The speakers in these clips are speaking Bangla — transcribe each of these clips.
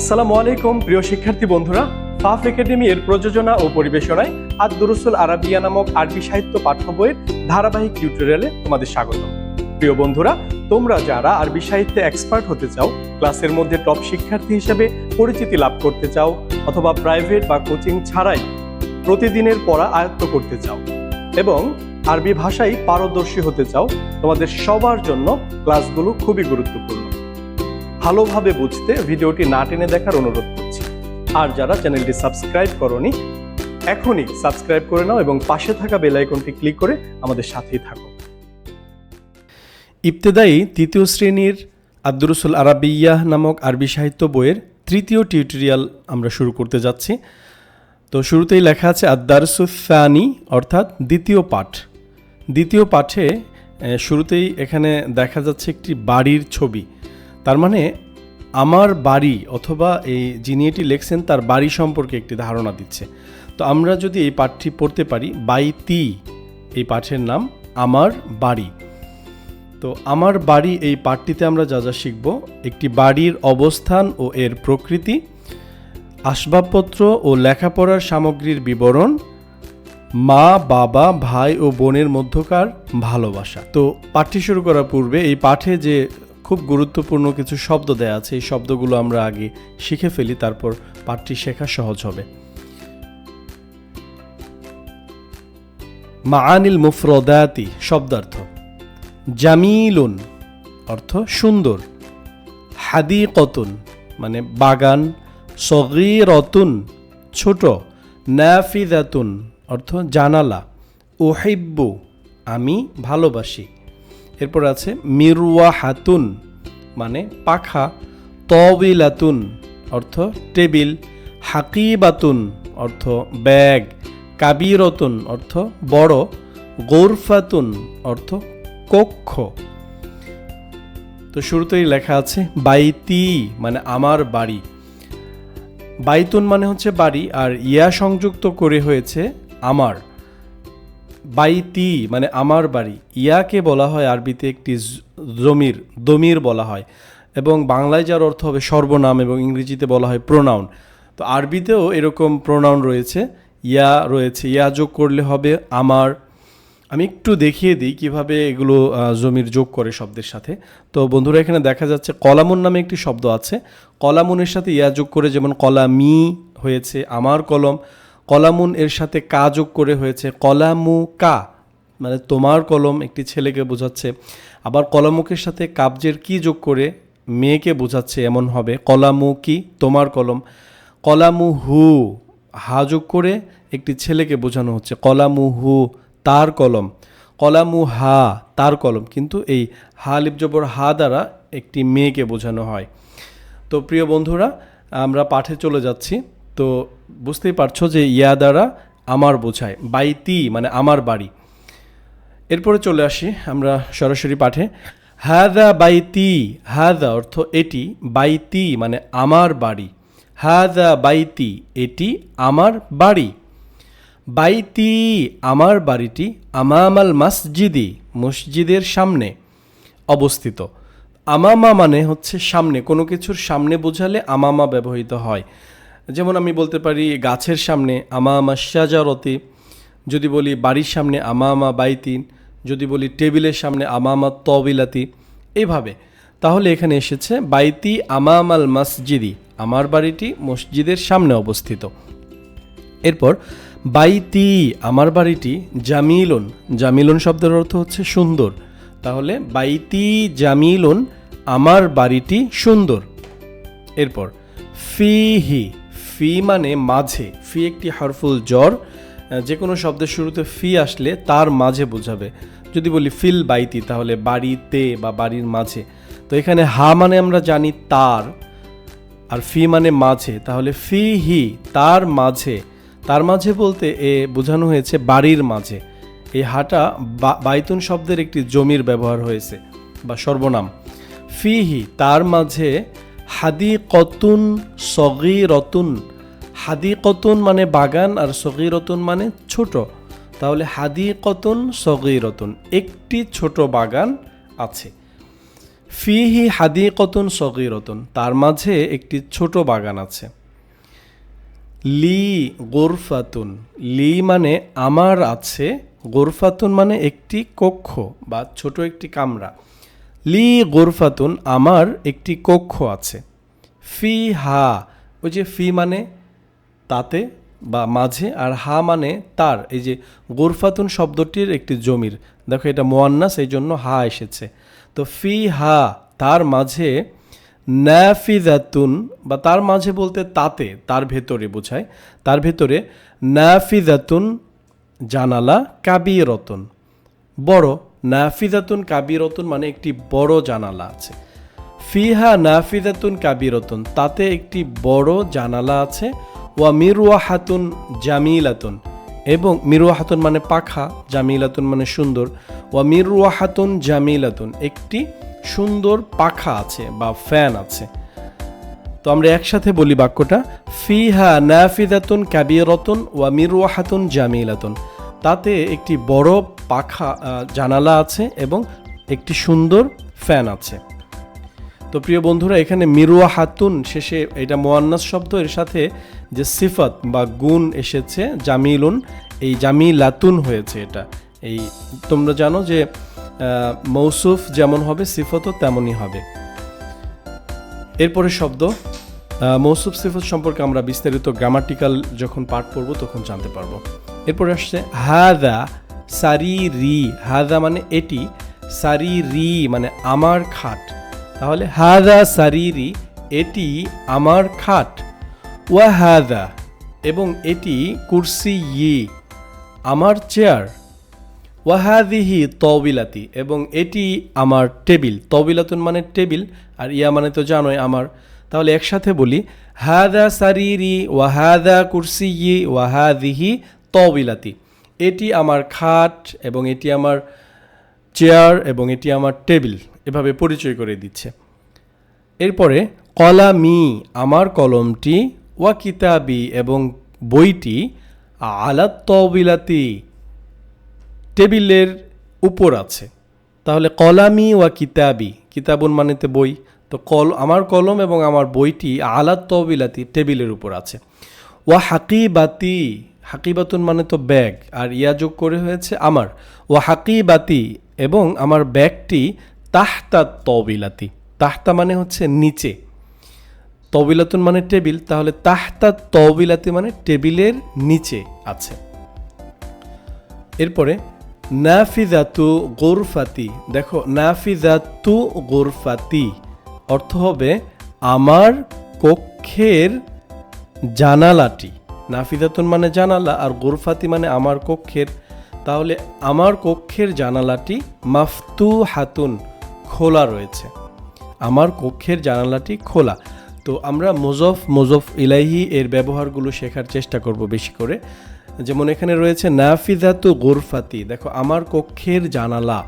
আসসালামু আলাইকুম, প্রিয় শিক্ষার্থী বন্ধুরা। ফাফ একাডেমি এর প্রযোজনা ও পরিবেশনায় আদ দুরুসুল আরাবিয়া নামক আরবি সাহিত্য পাঠ্য বইয়ের ধারাবাহিক টিউটোরিয়ালে তোমাদের স্বাগত প্রিয় বন্ধুরা, তোমরা যারা আরবি সাহিত্যে এক্সপার্ট হতে চাও ক্লাসের মধ্যে টপ শিক্ষার্থী হিসেবে পরিচিতি লাভ করতে চাও, অথবা প্রাইভেট বা কোচিং ছাড়াই প্রতিদিনের পড়া আয়ত্ত করতে চাও, এবং আরবি ভাষায় পারদর্শী হতে চাও, তোমাদের সবার জন্য ক্লাসগুলো খুবই গুরুত্বপূর্ণ। ভালোভাবে বুঝতে ভিডিওটি না টেনে দেখার অনুরোধ করছি। আর যারা চ্যানেলটি সাবস্ক্রাইব করনি, এখনই সাবস্ক্রাইব করে নাও এবং পাশে থাকা বেল আইকনটি ক্লিক করে আমাদের সাথেই থাকো। ইবতেদায়ী তৃতীয় শ্রেণির আব্দুরসুল আরাবিয়াহ নামক আরবি সাহিত্য বইয়ের তৃতীয় টিউটোরিয়াল আমরা শুরু করতে যাচ্ছি। তো শুরুতেই লেখা আছে আদারসুফানি অর্থাৎ দ্বিতীয় পাঠ। দ্বিতীয় পাঠে শুরুতেই এখানে দেখা যাচ্ছে একটি বাড়ির ছবি। তার মানে আমার বাড়ি অথবা এই যিনি এটি লেখছেন তার বাড়ি সম্পর্কে একটি ধারণা দিচ্ছে। তো আমরা যদি এই পাঠটি পড়তে পারি বাইতি এই পাঠের নাম আমার বাড়ি। তো আমার বাড়ি এই পাঠটিতে আমরা যা যা শিখব, একটি বাড়ির অবস্থান ও এর প্রকৃতি, আসবাবপত্র ও লেখাপড়ার সামগ্রীর বিবরণ, মা, বাবা, ভাই ও বোনের মধ্যকার ভালোবাসা। তো পাঠটি শুরু করার পূর্বে এই পাঠে যে খুব গুরুত্বপূর্ণ কিছু শব্দ দেয়া আছে। এই শব্দগুলো আমরা আগে শিখে ফেলি, তারপর পাঠটি শেখা সহজ হবে। মাআনিল মুফরদাতি শব্দার্থ। জামিলুন অর্থ সুন্দর। হাদিকতুন মানে বাগান। সগীরতুন ছোট। নাফিদাতুন অর্থ জানালা। ওহিব্বু আমি ভালোবাসি। এরপর আছে মিরুয়া হাতুন মানে পাখা তবিলাতুন অর্থ টেবিল, হাকিবাতুন, অর্থ ব্যাগ, কাবিরতুন, অর্থ বড়, গৌরফাতুন, অর্থ কক্ষ। তো শুরুতেই লেখা আছে বাইতি মানে আমার বাড়ি। বাইতুন মানে হচ্ছে বাড়ি, আর ইয়া সংযুক্ত করে হয়েছে আমার। বাইতি মানে আমার বাড়ি, ইয়াকে বলা হয় আরবিতে একটি জমির, দমির বলা হয়। এবং বাংলায় যার অর্থ হবে সর্বনাম এবং ইংরেজিতে বলা হয় প্রোনাউন তো আরবিতেও এরকম প্রোনাউন রয়েছে। ইয়া রয়েছে, ইয়া যোগ করলে হবে আমার। আমি একটু দেখিয়ে দিই কীভাবে এগুলো জমির যোগ করে শব্দের সাথে। তো বন্ধুরা, এখানে দেখা যাচ্ছে কলামুন নামে একটি শব্দ আছে। কলামুনের সাথে ইয়া যোগ করে যেমন কলামি হয়েছে আমার কলম কলামুন এর সাথে কা যোগ করে হয়েছে। কলামু কা মানে তোমার কলম একটি ছেলেকে বোঝাচ্ছে। আবার কলামুকের সাথে কাবজের কি যোগ করে মেয়েকে বোঝাচ্ছে, এমন হবে। কলামু কি? তোমার কলম। কলামু হু, হা যোগ করে একটি ছেলেকে বোঝানো হচ্ছে। কলামু হু, তার কলম। কলামু হা, তার কলম। কিন্তু এই হা লিপ জবর হা দ্বারা একটি মেয়েকে বোঝানো হয়। তো প্রিয় বন্ধুরা, আমরা পাঠে চলে যাচ্ছি। তো বুঝতেই পারছ যে ইয়া দ্বারা আমার বোঝায় বাইতি মানে আমার বাড়ি। এরপরে চলে আসি আমরা সরাসরি পাঠে। হাদা বাইতি হাদা অর্থ এটি বাইতি মানে আমার বাড়ি। হাদা বাইতি এটি আমার বাড়ি। বাইতি আমার বাড়িটি আমামাল মসজিদি, মসজিদের সামনে অবস্থিত। আমামা মানে হচ্ছে সামনে, কোনো কিছুর সামনে বোঝালে আমামা ব্যবহৃত হয়। যেমন আমি বলতে পারি, গাছের সামনে আমামা শাজারতি, যদি বলি বাড়ির সামনে আমামা বাইতিন, যদি বলি টেবিলের সামনে আমামা তবিলাতি এইভাবে তাহলে এখানে এসেছে, বাইতি আমামাল মসজিদি, আমার বাড়িটি মসজিদের সামনে অবস্থিত। এরপর, বাইতি আমার বাড়িটি জামিলুন জামিলুন শব্দের অর্থ হচ্ছে সুন্দর। তাহলে বাইতি জামিলুন আমার বাড়িটি সুন্দর। এরপর, ফিহি ফি মানে মাঝে। ফি একটি হারফুল জ্বর যে কোনো শব্দের শুরুতে ফি আসলে তার মাঝে বোঝাবে। যদি বলি ফিল বাইতি, তাহলে বাড়িতে বা বাড়ির মাঝে। তো এখানে হা মানে আমরা জানি তার, আর ফি মানে মাঝে। তাহলে ফি হি, তার মাঝে। তার মাঝে বলতে এ বোঝানো হয়েছে বাড়ির মাঝে। এই হাটা বাইতুন শব্দের একটি জমির ব্যবহার হয়েছে, বা সর্বনাম। ফিহি তার মাঝে হাদি কতুন সগি রতুন হাদি কতুন মানে বাগান আর সগি রতুন মানে ছোট। তাহলে হাদি কতুন সগি রতুন একটি ছোট বাগান আছে। ফিহি হাদিকতুন, সগিরতুন, তার মাঝে একটি ছোট বাগান আছে। লি গোরফাতুন, লি মানে আমার আছে, গোরফাতুন মানে একটি কক্ষ বা ছোট একটি কামরা। লি গোরফাতুন, আমার একটি কক্ষ আছে। ফি, হা, ওই যে ফি মানে তাতে বা মাঝে আর হা মানে তার। এই যে গোরফাতুন শব্দটির একটি জমির। দেখো এটা মোয়ান্নাস, এই জন্য হা এসেছে। তো ফি, হা, তার মাঝে নাফিজাতুন বা তার মাঝে বলতে তাতে, তার ভেতরে বোঝায়। তার ভেতরে নাফিজাতুন জানালা কাবিরতন। বড় নাফিজাতুন কাবিরতন মানে একটি বড় জানালা আছে। ফিহা নাফিদাতুন কাবিরতন, তাতে একটি বড় জানালা আছে। ওয়া মিরওয়াহাতুন জামিলাতুন, এবং মিরওয়াহাতুন মানে পাখা, জামিলাতুন মানে সুন্দর। ওয়া মিরওয়াহাতুন জামিলাতুন, একটি সুন্দর পাখা আছে বা ফ্যান আছে। তো আমরা একসাথে বলি বাক্যটা, ফিহা নাফিদাতুন কাবিরতুন, ওয়া মিরওয়াহাতুন জামিলাতুন, তাতে একটি বড় পাখা জানালা আছে এবং একটি সুন্দর ফ্যান আছে। তো প্রিয় বন্ধুরা, এখানে মিরুয়া হাতুন শেষে এটা মোয়ান্নাস শব্দ, এর সাথে যে সিফত বা গুণ এসেছে, জামিলুন, এই জামিলাতুন হয়েছে এটা। এই তোমরা জানো যে মৌসুফ যেমন হবে, সিফতও তেমনই হবে। এরপরে শব্দ মৌসুফ সিফত সম্পর্কে আমরা বিস্তারিত গ্রামাটিক্যাল যখন পাঠ পড়ব, তখন জানতে পারব। এরপরে আসছে, হাদা সারি রি হাদা মানে এটি সারি রি মানে আমার খাট। তাহলে হাদা সারিরি, এটি আমার খাট। ওয়া হাদা, এবং এটি কুরসি ই, আমার চেয়ার। ওয়াহাদিহি তবিলাতি এবং এটি আমার টেবিল। তবিলাতুন মানে টেবিল, আর ইয়া মানে তো জানোই আমার। তাহলে একসাথে বলি, হাদা সারিরি ওয়াহাদা কুরসি ই ওয়াহাদিহি তবিলাতি এটি আমার খাট এবং এটি আমার চেয়ার এবং এটি আমার টেবিল এভাবে পরিচয় করে দিচ্ছে। এরপরে কলামি আমার কলমটি, ওয়া কিতাবি এবং বইটি আলাত তবিলাতি টেবিলের উপর আছে। তাহলে কলামি ওয়া কিতাবি, কিতাবুন মানেতে বই। তো কল, আমার কলম এবং আমার বইটি আলাত তবিলাতি টেবিলের উপর আছে। ওয়া হাকিবাতি হাকিবাতুন মানে তো ব্যাগ, আর ইয়া যোগ করে হয়েছে আমার। ও হাকিবাতি, এবং আমার ব্যাগটি তাহতা তবিলাতি। তাহতা মানে হচ্ছে নিচে। তবিলাতুন মানে টেবিল, তাহলে তাহতা তবিলাতি মানে টেবিলের নিচে আছে। এরপরে, নাফিজাতু গোরফাতি। দেখো, নাফিজাতু গোরফাতি অর্থ হবে আমার কক্ষের জানালাটি। নাফিজাতুন মানে জানালা আর গোরফাতি মানে আমার কক্ষের। তাহলে আমার কক্ষের জানালাটি মাফতু হাতুন খোলা রয়েছে। আমার কক্ষের জানালাটি খোলা। তো আমরা মোজফ মোজফ ইলাহি এর ব্যবহারগুলো শেখার চেষ্টা করব বেশি করে। যেমন এখানে রয়েছে নাফিদাতু গোরফাতি। দেখো, আমার কক্ষের জানালা।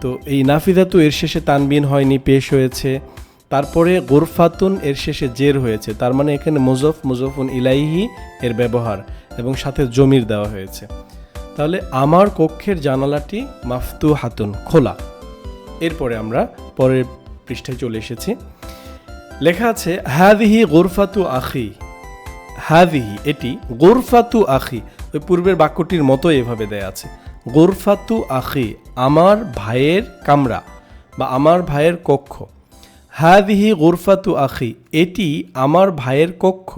তো এই নাফিদাতু এর শেষে তানবিন হয়নি, পেশ হয়েছে। তারপরে গোরফাতুন এর শেষে জের হয়েছে, তার মানে এখানে মুজফ, মুজফুন ইলাইহি এর ব্যবহার এবং সাথে জমির দেওয়া হয়েছে। তাহলে আমার কক্ষের জানালাটি মাফতু হাতুন খোলা। এরপরে আমরা পরের পৃষ্ঠায় চলে এসেছি। লেখা আছে হাদিহি গোরফাতু আখি। হাদিহি এটি গোরফাতু আখি। ওই পূর্বের বাক্যটির মতো এভাবে দেয়া আছে। গোরফাতু আখি, আমার ভাইয়ের কামরা বা আমার ভাইয়ের কক্ষ। হাদিহি গোরফাতু আখি, এটি আমার ভাইয়ের কক্ষ।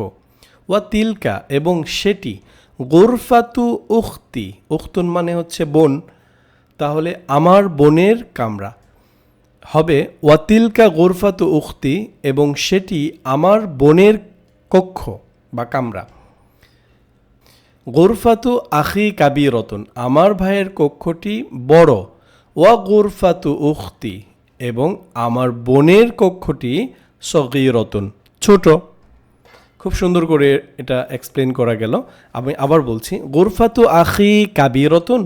ওয়া তিলকা, এবং সেটি গোরফাতু উখতি। উখতুন মানে হচ্ছে বোন, তাহলে আমার বোনের কামরা। হবে ওয়াতিলকা গোরফাতু উখতি, এবং সেটি আমার বোনের কক্ষ বা কামরা। গোরফাতু আখি কাবি রতন আমার ভাইয়ের কক্ষটি বড়। ওয়া গোরফাতু উখতি এবং আমার বোনের কক্ষটি সগি রতন ছোট। খুব সুন্দর করে এটা এক্সপ্লেন করা গেল। আমি আবার বলছি, গোরফাতু আখি কাবি রতন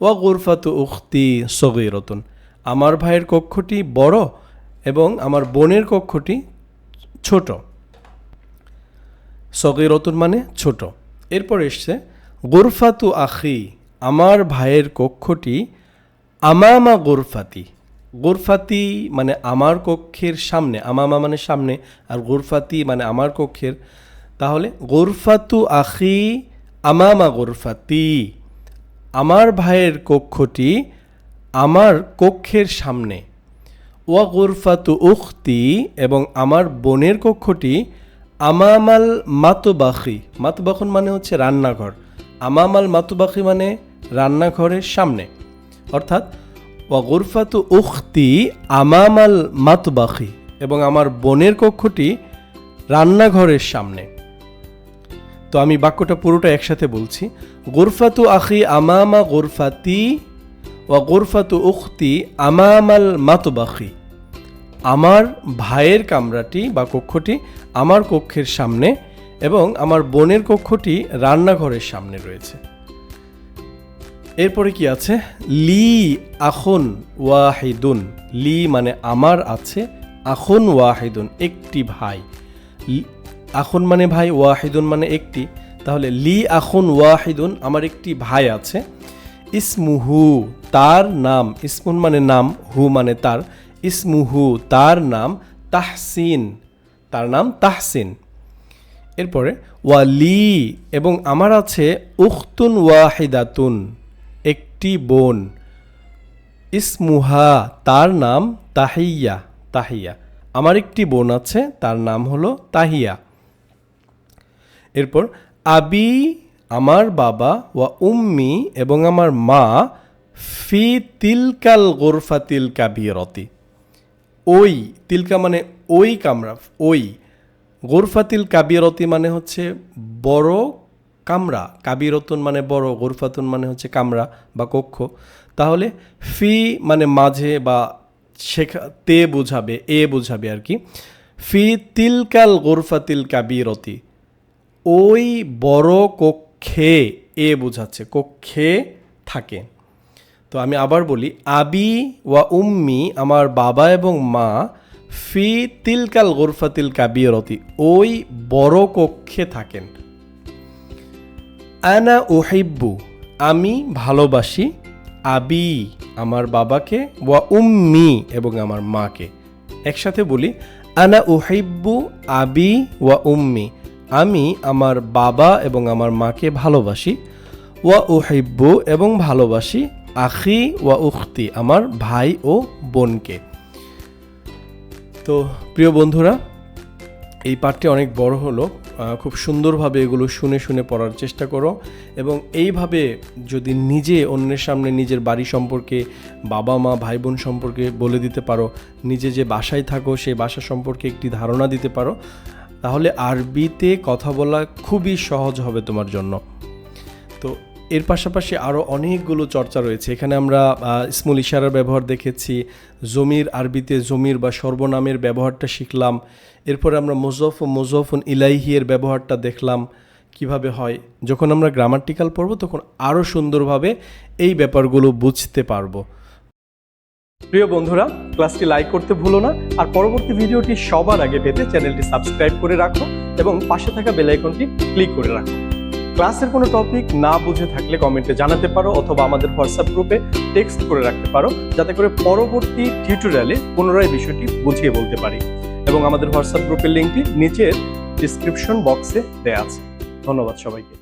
ওয়া গোরফাতু উখতি সগি রতন আমার ভাইয়ের কক্ষটি বড় এবং আমার বোনের কক্ষটি ছোট। সগিরতুন মানে ছোট। এরপর এসছে, গোরফাতু আখি, আমার ভাইয়ের কক্ষটি আমামা গোরফাতি। গোরফাতি মানে আমার কক্ষের সামনে আমামা মানে সামনে, আর গোরফাতি মানে আমার কক্ষের, তাহলে গোরফাতু আখি আমামা গোরফাতি। আমার ভাইয়ের কক্ষটি আমার কক্ষের সামনে। ওয়া গোরফাতু উখতি, এবং আমার বোনের কক্ষটি আমামাল মাতুবাখি। মাতুবাখন মানে হচ্ছে রান্নাঘর। আমামাল মাতুবাখি মানে রান্নাঘরের সামনে। অর্থাৎ ওয়া গোরফাতু উখতি আমামাল মাতুবাখি, এবং আমার বোনের কক্ষটি রান্নাঘরের সামনে। তো আমি বাক্যটা পুরোটা একসাথে বলছি। গোরফাতু আখি আমামা গোরফাতি ওয়া গোরফাতু উখতি আমামাল মাতুবাখি। আমার ভাইয়ের কামরাটি বা কক্ষটি আমার কক্ষের সামনে, এবং আমার বোনের কক্ষটি রান্নাঘরের সামনে রয়েছে। এরপরে কি আছে? লি আখন ওয়াহিদুন। লি মানে আমার আছে, আখন ওয়াহিদুন, একটি ভাই। আখন মানে ভাই, ওয়াহিদুন মানে একটি। তাহলে লি আখন ওয়াহিদুন, আমার একটি ভাই আছে। ইসমুহু, তার নাম। ইসমুন মানে নাম, হু মানে তার। ইসমুহু, তার নাম তাহসিন। তার নাম তাহসিন। এরপরে, ওয়ালি এবং আমার আছে উখতুন ওয়াহিদাতুন। একটি বোন। ইসমুহা, তার নাম তাহিয়া তাহিয়া। আমার একটি বোন আছে, তার নাম হলো তাহিয়া। এরপর, আবি আমার বাবা ওয়া উম্মি এবং আমার মা ফি তিলকাল গোরফাতিল কাবিরতি ওই, তিলকা মানে ওই কামরা, ওই। গোরফাতিল কাবিরতি মানে হচ্ছে বড় কামরা, কাবিরতুন মানে বড়, গোরফাতুন মানে হচ্ছে কামরা বা কক্ষ। তাহলে ফি মানে মাঝে বা শেখা, তে বোঝাবে, এ বোঝাবে আর কি। ফি তিলকাল গোরফাতিল কাবিরতি। ওই বড় কক্ষে এ বোঝাচ্ছে, কক্ষে থাকে। তো আমি আবার বলি, আবি ওয়া উম্মি, আমার বাবা এবং মা, ফি তিলকাল গোরফাতিল কাবিরতি, ওই বড় কক্ষে থাকেন। আনা ওহিব্বু আমি ভালোবাসি আবি, আমার বাবাকে, ওয়া উম্মি এবং আমার মাকে। একসাথে বলি, আনা ওহিব্বু আবি ওয়া উম্মি, আমি আমার বাবা এবং আমার মাকে ভালোবাসি, ওয়া ওহিব্বু এবং ভালোবাসি আখি ওয়া উখতি, আমার ভাই ও বোনকে। তো প্রিয় বন্ধুরা এই পাঠটি অনেক বড় হলো খুব সুন্দরভাবে এগুলো শুনে শুনে পড়ার চেষ্টা করো এবং এইভাবে যদি নিজে অন্যের সামনে নিজের বাড়ি সম্পর্কে বাবা মা ভাই বোন সম্পর্কে বলে দিতে পারো, নিজে যে বাসায় থাকো সেই বাসা সম্পর্কে একটি ধারণা দিতে পারো, তাহলে আরবিতে কথা বলা খুবই সহজ হবে তোমার জন্য। এর পাশাপাশি আরও অনেকগুলো চর্চা রয়েছে। এখানে আমরা আহ, ইসমুল ইশারার ব্যবহার দেখেছি জমির আরবিতে জমির বা সর্বনামের ব্যবহারটা শিখলাম এরপরে আমরা মোজফ ও মোজফুন ইলাইহি এর ব্যবহারটা দেখলাম কীভাবে হয়। যখন আমরা গ্রামাটিক্যাল পড়ব তখন আরও সুন্দরভাবে এই ব্যাপারগুলো বুঝতে পারব। প্রিয় বন্ধুরা ক্লাসটি লাইক করতে ভুলো না আর পরবর্তী ভিডিওটি সবার আগে পেতে চ্যানেলটি সাবস্ক্রাইব করে রাখো এবং পাশে থাকা বেল আইকনটি ক্লিক করে রাখো। ক্লাসের কোনো টপিক না বুঝে থাকলে কমেন্টে জানাতে পারো অথবা আমাদের হোয়াটসঅ্যাপ গ্রুপে টেক্সট করে রাখতে পারো, যাতে করে পরবর্তী টিউটোরিয়ালে পুনরায় বিষয়টি বুঝিয়ে বলতে পারি। এবং আমাদের হোয়াটসঅ্যাপ গ্রুপের লিঙ্কটি নিচের ডিসক্রিপশন বক্সে দেওয়া আছে। ধন্যবাদ সবাইকে।